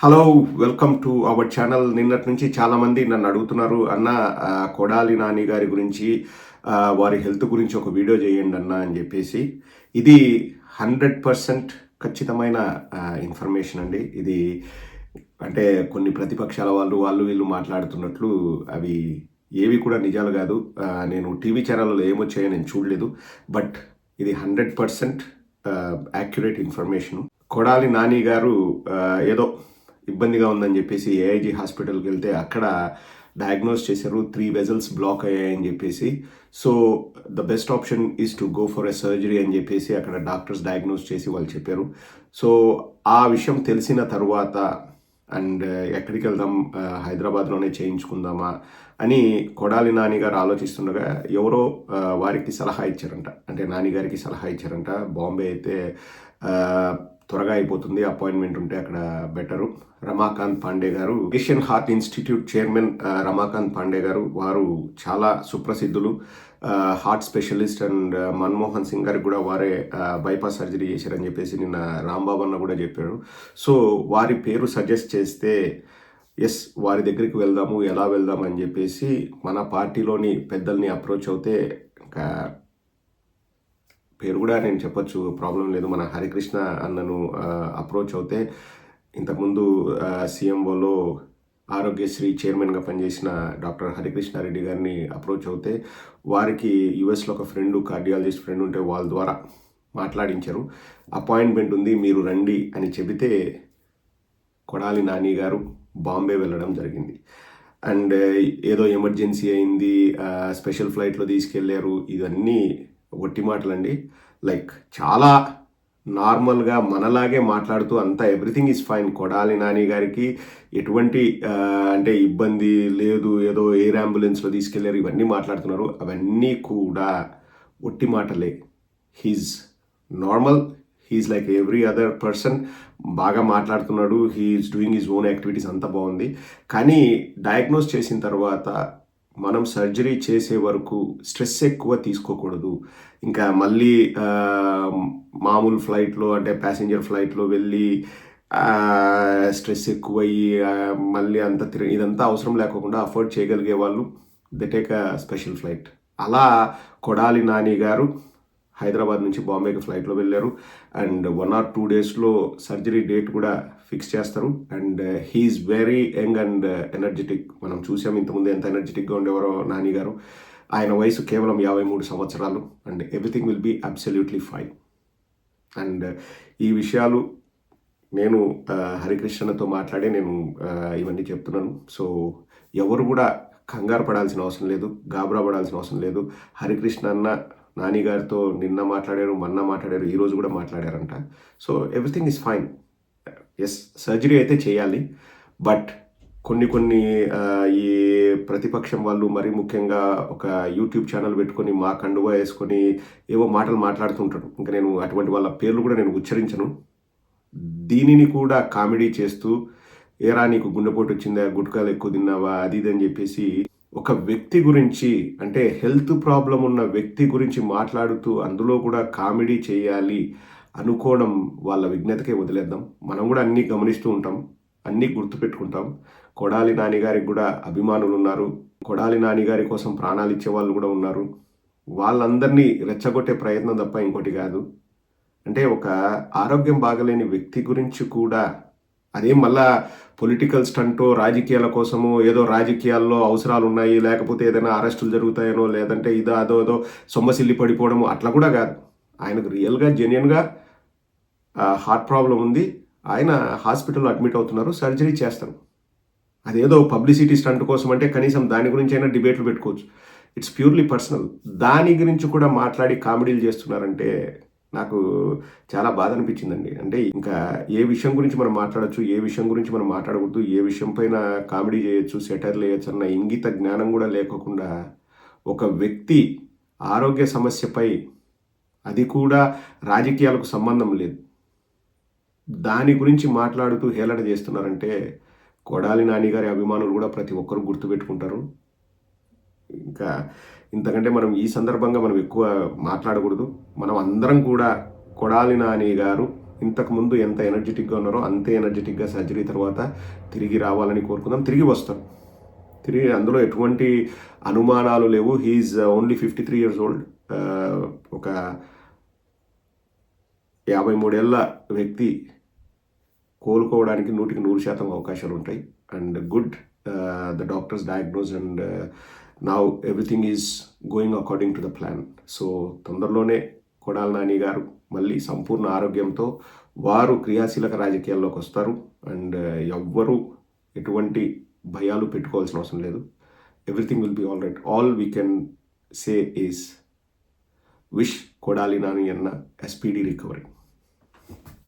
Hello welcome to our channel నిన్నటి నుంచి చాలామంది నన్ను అడుగుతున్నారు అన్న కొడాలి నాని గారి గురించి వారి హెల్త్ గురించి ఒక వీడియో చేయండి అన్న అని చెప్పేసి. ఇది హండ్రెడ్ పర్సెంట్ ఖచ్చితమైన ఇన్ఫర్మేషన్ అండి. ఇది అంటే కొన్ని ప్రతిపక్షాల వాళ్ళు వాళ్ళు వీళ్ళు మాట్లాడుతున్నట్లు అవి ఏవి కూడా నిజాలు కాదు. నేను టీవీ ఛానల్లో ఏమొచ్చాయో నేను చూడలేదు. బట్ ఇది hundred percent accurate information. Kodali Nani గారు ఏదో ఇబ్బందిగా ఉందని చెప్పేసి ఏఐజీ హాస్పిటల్కి వెళ్తే అక్కడ డయాగ్నోస్ చేశారు. త్రీ వెజల్స్ బ్లాక్ అయ్యాయని చెప్పేసి. So the best option is to go for a surgery అని చెప్పేసి అక్కడ డాక్టర్స్ డయాగ్నోస్ చేసి వాళ్ళు చెప్పారు. సో ఆ విషయం తెలిసిన తర్వాత అండ్ uh, ఎక్కడికి వెళ్దాం uh, హైదరాబాద్లోనే చేయించుకుందామా అని కొడాలి నాని గారు ఆలోచిస్తుండగా ఎవరో uh, వారికి సలహా ఇచ్చారంట. అంటే నాని గారికి సలహా ఇచ్చారంట. బాంబే అయితే త్వరగా అయిపోతుంది. అపాయింట్మెంట్ ఉంటే అక్కడ బెటరు రమాకాంత్ పాండే గారు Asian heart institute chairman Ramakant Pandey గారు వారు చాలా సుప్రసిద్ధులు. Heart specialist and Manmohan Singh గారికి కూడా వారే బైపాస్ సర్జరీ చేశారని చెప్పేసి నిన్న రాంబాబు అన్న కూడా చెప్పారు. సో వారి పేరు సజెస్ట్ చేస్తే ఎస్ వారి దగ్గరికి వెళ్దాము ఎలా వెళ్దాం అని చెప్పేసి మన పార్టీలోని పెద్దల్ని అప్రోచ్ అవుతే ఇంకా పేరు కూడా నేను చెప్పొచ్చు ప్రాబ్లం లేదు. మన హరికృష్ణ అన్నను అప్రోచ్ అవుతే ఇంతకుముందు సీఎంఓలో ఆరోగ్యశ్రీ చైర్మన్గా పనిచేసిన డాక్టర్ హరికృష్ణారెడ్డి గారిని అప్రోచ్ అవుతే వారికి యుఎస్లో ఒక ఫ్రెండ్ కార్డియాలజిస్ట్ ఫ్రెండ్ ఉంటే వాళ్ళ ద్వారా మాట్లాడించారు. అపాయింట్మెంట్ ఉంది మీరు రండి అని చెబితే కొడాలి నాని గారు బాంబే వెళ్ళడం జరిగింది. అండ్ ఏదో ఎమర్జెన్సీ అయింది స్పెషల్ ఫ్లైట్లో తీసుకెళ్ళారు ఇవన్నీ ఒట్టి మాటలండి. లైక్ చాలా నార్మల్గా మనలాగే మాట్లాడుతూ అంతా everything is fine. Kodali Nani గారికి ఎటువంటి అంటే ఇబ్బంది లేదు. ఏదో ఎయిర్ అంబులెన్స్లో తీసుకెళ్ళారు. ఇవన్నీ మాట్లాడుతున్నారు. అవన్నీ కూడా ఒట్టి మాటలే. He's normal. He's like every other person బాగా మాట్లాడుతున్నాడు. He's doing his own activities అంతా బాగుంది. కానీ డయాగ్నోస్ చేసిన తర్వాత మనం సర్జరీ చేసే వరకు స్ట్రెస్ ఎక్కువ తీసుకోకూడదు. ఇంకా మళ్ళీ మామూలు ఫ్లైట్లో అంటే ప్యాసింజర్ ఫ్లైట్లో వెళ్ళి స్ట్రెస్ ఎక్కువయ్యి మళ్ళీ అంత తిరిగి ఇదంతా అవసరం లేకుండా అఫోర్డ్ చేయగలిగే వాళ్ళు the take a special flight అలా కొడాలి నాని గారు. హైదరాబాద్ నుంచి బాంబేకి ఫ్లైట్లో వెళ్ళారు. అండ్ వన్ ఆర్ టూ డేస్లో సర్జరీ డేట్ కూడా ఫిక్స్ చేస్తారు. And he's very young and energetic మనం చూసాం ఇంతకుముందు ఎంత ఎనర్జెటిక్గా ఉండేవారో నాని గారు. ఆయన వయసు కేవలం యాభై మూడు సంవత్సరాలు. And everything will be absolutely fine and uh, ఈ విషయాలు నేను uh, హరికృష్ణతో మాట్లాడి నేను uh, ఇవన్నీ చెప్తున్నాను. సో ఎవరు కూడా కంగారు పడాల్సిన అవసరం లేదు గాబరా పడాల్సిన అవసరం లేదు. హరికృష్ణ అన్న నాని గారితో నిన్న మాట్లాడారు మొన్న మాట్లాడారు ఈరోజు కూడా మాట్లాడారంట. So everything is fine yes surgery అయితే చేయాలి. బట్ కొన్ని కొన్ని ఈ ప్రతిపక్షం వాళ్ళు మరీ ముఖ్యంగా ఒక యూట్యూబ్ ఛానల్ పెట్టుకొని మా కండువా వేసుకొని ఏవో మాటలు మాట్లాడుతుంటారు. ఇంకా నేను అటువంటి వాళ్ళ పేర్లు కూడా నేను ఉచ్చరించను. దీనిని కూడా కామెడీ చేస్తూ ఏరా నీకు గుండెపోటు వచ్చిందా? గుట్కాలు ఎక్కువ తిన్నావా? అది ఇది అని చెప్పేసి ఒక వ్యక్తి గురించి అంటే హెల్త్ ప్రాబ్లం ఉన్న వ్యక్తి గురించి మాట్లాడుతూ అందులో కూడా కామెడీ చేయాలి అనుకోవడం వాళ్ళ విజ్ఞతకే వదిలేద్దాం. మనం కూడా అన్నీ గమనిస్తూ ఉంటాం అన్నీ గుర్తుపెట్టుకుంటాం. కొడాలి నానిగారికి కూడా అభిమానులు ఉన్నారు కొడాలి నానిగారి కోసం ప్రాణాలు ఇచ్చే వాళ్ళు కూడా ఉన్నారు. వాళ్ళందరినీ రెచ్చగొట్టే ప్రయత్నం తప్ప ఇంకోటి కాదు. అంటే ఒక ఆరోగ్యం బాగలేని వ్యక్తి గురించి కూడా అదేం మళ్ళా పొలిటికల్ స్టంటో రాజకీయాల కోసమో ఏదో రాజకీయాల్లో అవసరాలు ఉన్నాయి లేకపోతే ఏదైనా అరెస్టులు జరుగుతాయనో లేదంటే ఇదో అదో ఏదో సొమ్మసిల్లి పడిపోవడము అట్లా కూడా కాదు. ఆయనకు రియల్గా జెన్యున్గా హార్ట్ ప్రాబ్లం ఉంది. ఆయన హాస్పిటల్లో అడ్మిట్ అవుతున్నారు సర్జరీ చేస్తారు అదేదో పబ్లిసిటీ స్టంట్ కోసం అంటే కనీసం దాని గురించి అయినా డిబేట్లు పెట్టుకోవచ్చు. ఇట్స్ ప్యూర్లీ పర్సనల్ దాని గురించి కూడా మాట్లాడి కామెడీలు చేస్తున్నారంటే నాకు చాలా బాధ అనిపించిందండి అంటే ఇంకా ఏ విషయం గురించి మనం మాట్లాడొచ్చు ఏ విషయం గురించి మనం మాట్లాడకూడదు ఏ విషయం పైన కామెడీ చేయొచ్చు సెటర్లు వేయచ్చు అన్న ఇంగిత జ్ఞానం కూడా లేకుండా ఒక వ్యక్తి ఆరోగ్య సమస్యపై అది కూడా రాజకీయాలకు సంబంధం లేదు. దాని గురించి మాట్లాడుతూ హేళన చేస్తున్నారంటే కొడాలి నాని గారి అభిమానులు కూడా ప్రతి ఒక్కరు గుర్తుపెట్టుకుంటారు. ఇంకా ఇంతకంటే మనం ఈ సందర్భంగా మనం ఎక్కువ మాట్లాడకూడదు. మనం అందరం కూడా కొడాలి నాని గారు ఇంతకుముందు ఎంత ఎనర్జెటిక్గా ఉన్నారో అంతే ఎనర్జెటిక్గా సర్జరీ తర్వాత తిరిగి రావాలని కోరుకుందాం. తిరిగి వస్తారు. తిరిగి అందులో ఎటువంటి అనుమానాలు లేవు. He's only fifty three years old ఒక యాభై మూడేళ్ళ వ్యక్తి కోలుకోవడానికి నూటికి నూరు శాతం అవకాశాలు ఉంటాయి. And good the doctors diagnose and now everything is going according to the plan so తొందరలోనే కొడాల నాని గారు మళ్ళీ సంపూర్ణ ఆరోగ్యంతో వారు క్రియాశీలక రాజకీయాల్లోకి వస్తారు. అండ్ uh, ఎవ్వరూ ఎటువంటి భయాలు పెట్టుకోవాల్సిన అవసరం లేదు. Everything will be all right all we can say is wish Kodali Nani అన్న ఎస్పీడీ రికవరీ